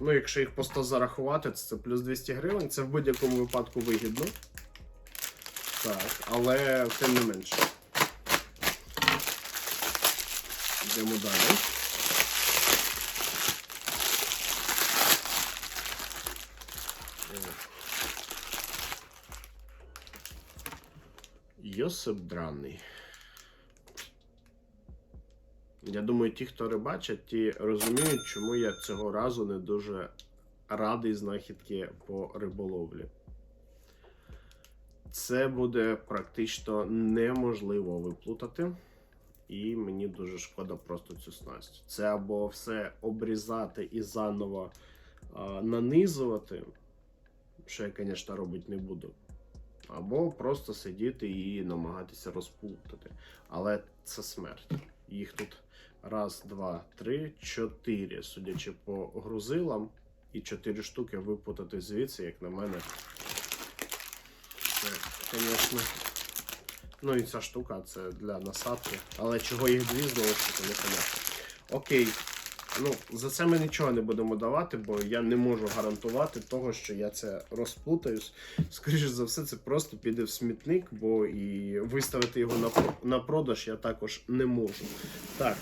Ну, якщо їх по 100 зарахувати, це плюс 200 гривень. Це в будь-якому випадку вигідно. Так, але тим не менше. Йдемо далі. Йосип Драний. Я думаю, ті, хто рибачать, ті розуміють, чому я цього разу не дуже радий знахідки по риболовлі. Це буде практично неможливо виплутати. І мені дуже шкода просто цю снасть. Це або все обрізати і заново а, нанизувати, що я, звісно, робити не буду. Або просто сидіти і намагатися розплутати. Але це смерть. Їх тут раз, два, три, чотири, судячи по грузилам, і чотири штуки випутати звідси, як на мене. Це, звісно. Ну і ця штука це для насадки. Але чого їх дві знову ж таки, непонятно. Окей. Ну, за це ми нічого не будемо давати, бо я не можу гарантувати того, що я це розплутаюсь. Скоріше за все, це просто піде в смітник, бо і виставити його на, на продаж я також не можу. Так,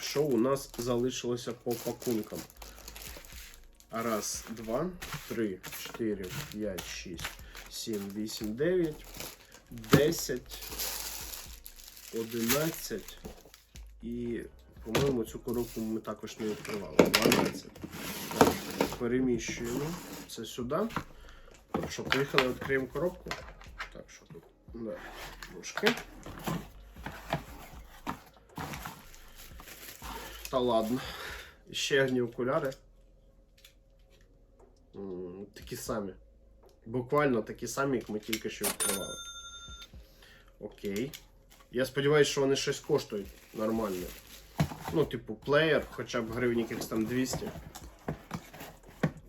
що у нас залишилося по пакункам? Раз, два, три, чотири, п'ять, шість, сім, вісім, дев'ять, десять, одинадцять і, по-моєму, цю коробку ми також не відкривали. 12. Так, переміщуємо це сюди. Так що, поїхали, відкриємо коробку. Так, що тут? Да, трошки. Та ладно. Ще одні окуляри. Такі самі. Буквально такі самі, як ми тільки що відкривали. Окей. Я сподіваюся, що вони щось коштують нормально. Ну, типу, плеєр, хоча б гривень якихось там 200.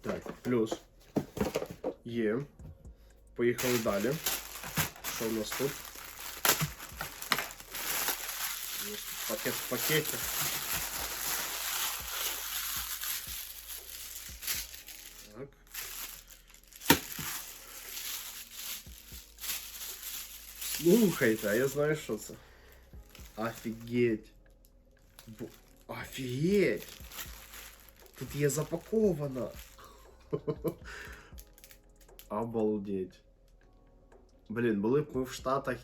Так, плюс. Є. Поїхали далі. Що в нас тут? У нас тут Пакет в пакеті. Так. Слухайте, а я знаю, що це. Офігеть. Бу... Офігеть! Тут є запаковано. Обалдеть. Блін, були б ми в Штатах